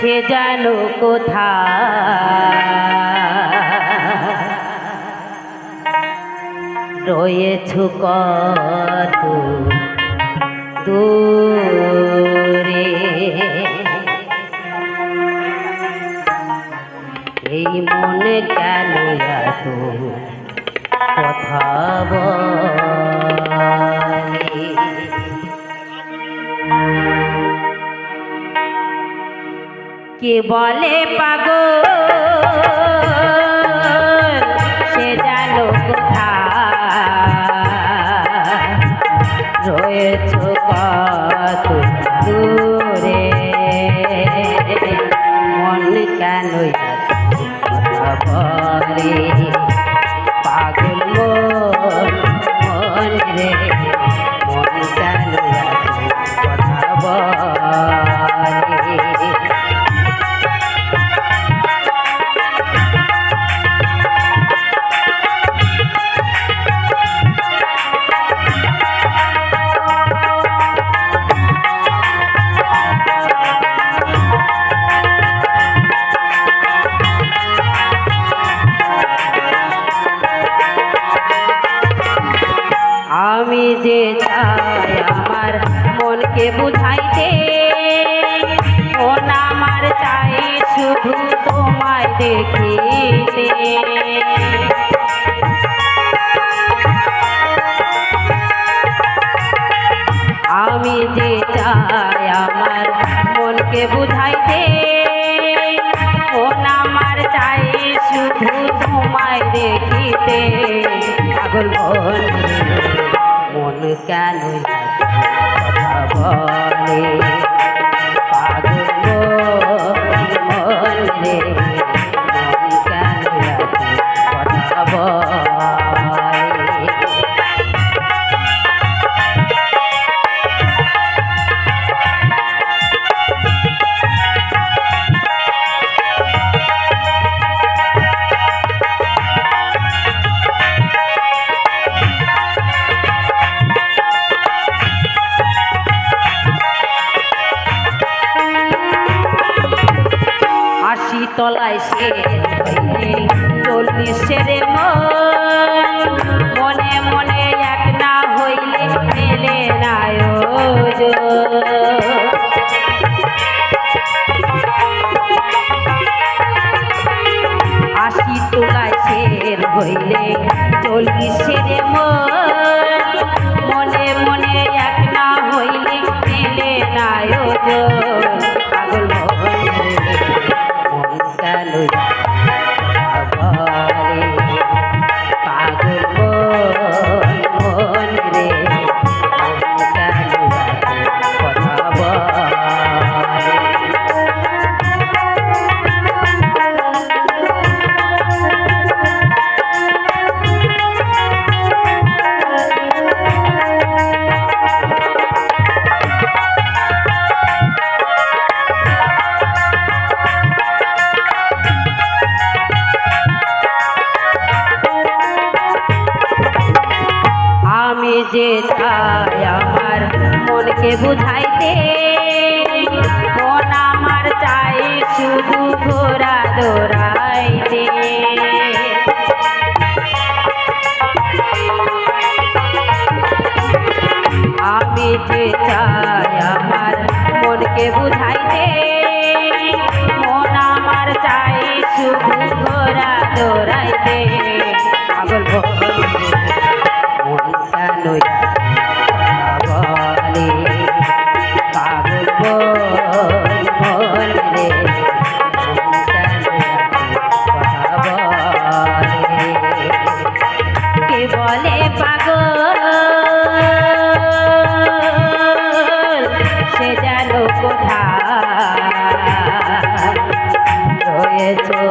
সে যেন কোথা রয়েছ কত দূরে? এই মনে কেন এত কথা বলে? কে বলে পাগল? সে জানো কোথা রয়েছ কত দূরে? মন কেন বলে? পাগল মন রে, মন কেন বুঝাইতে মন আমার চাই শুধু তোমায় দেখিতে। আমি যে চাই আমার মনকে বুঝাইতে মন আমার চাই শুধু তোমায় দেখিতে। পাগল মন মন কেন বলে তলায় সে চল্লিশের মন। মনে মনে এক না হইলে মেলে না আশি তোলায় শের হইলে চল্লিশের মন মনে। যে তাই আমার মনকে বুঝাইতে মন আমার চাই শুধু ঘোরা দৌড়াইতে। আমি যে hecho.